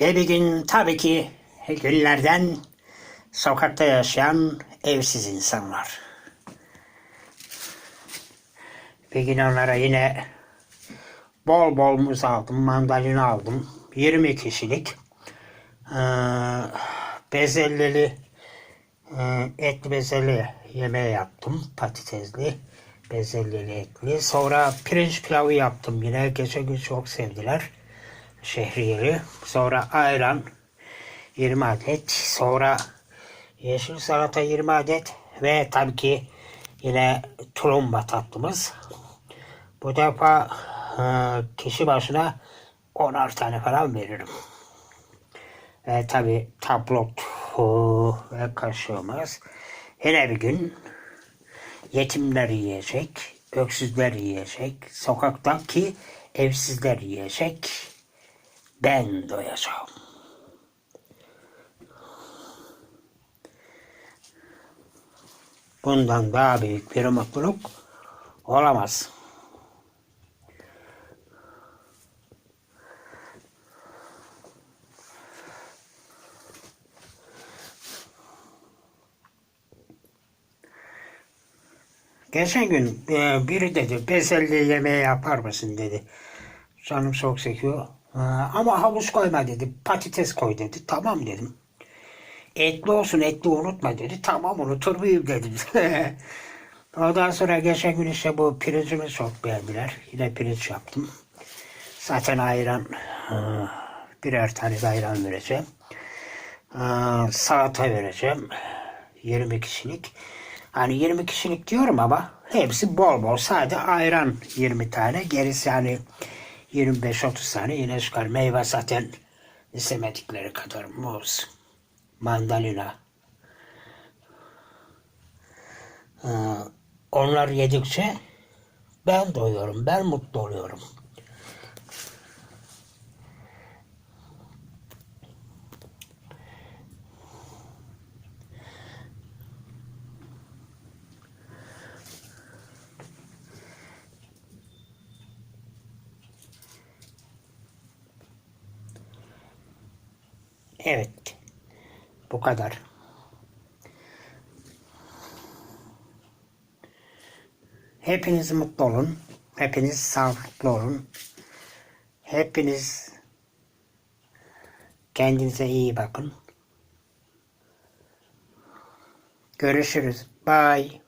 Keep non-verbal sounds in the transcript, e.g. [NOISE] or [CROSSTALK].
Ve bir gün tabii ki günlerden sokakta yaşayan evsiz insanlar. Bir gün onlara yine bol bol muz aldım, mandalina aldım. 20 kişilik ee, bezelyeli ee, etli bezelye yemeği yaptım. Patatesli, bezelyeli etli. Sonra pirinç pilavı yaptım yine. Geçen gün çok sevdiler. Şehriyeli. Sonra ayran 20 adet. Sonra yeşil salata 20 adet. Ve tabii ki yine tulumba tatlımız. Bu defa e, kişi başına 10'ar tane falan veririm. Ve tabi tablot ve kaşığımız. Yine bir gün yetimler yiyecek, öksüzler yiyecek, sokaktaki evsizler yiyecek. Ben doyacağım. Bundan daha büyük bir mutluluk olamaz. Geçen gün e, biri dedi bezelye yemeği yapar mısın dedi. Canım çok çekiyor. E, ama havuç koyma dedi. Patates koy dedi. Tamam dedim. Etli olsun etli unutma dedi. Tamam unutur muyum dedim. [LAUGHS] Ondan sonra geçen gün işte bu pirincimi çok beğendiler. Yine pirinç yaptım. Zaten ayran e, birer tane ayran vereceğim. E, salata vereceğim. 20 kişilik. Hani 20 kişilik diyorum ama hepsi bol bol. Sadece ayran 20 tane. Gerisi yani 25-30 tane yine çıkar. Meyve zaten istemedikleri kadar. Muz, mandalina. Ee, onlar yedikçe ben doyuyorum. Ben mutlu oluyorum. Evet. Bu kadar. Hepiniz mutlu olun. Hepiniz sağlıklı olun. Hepiniz kendinize iyi bakın. Görüşürüz. Bye.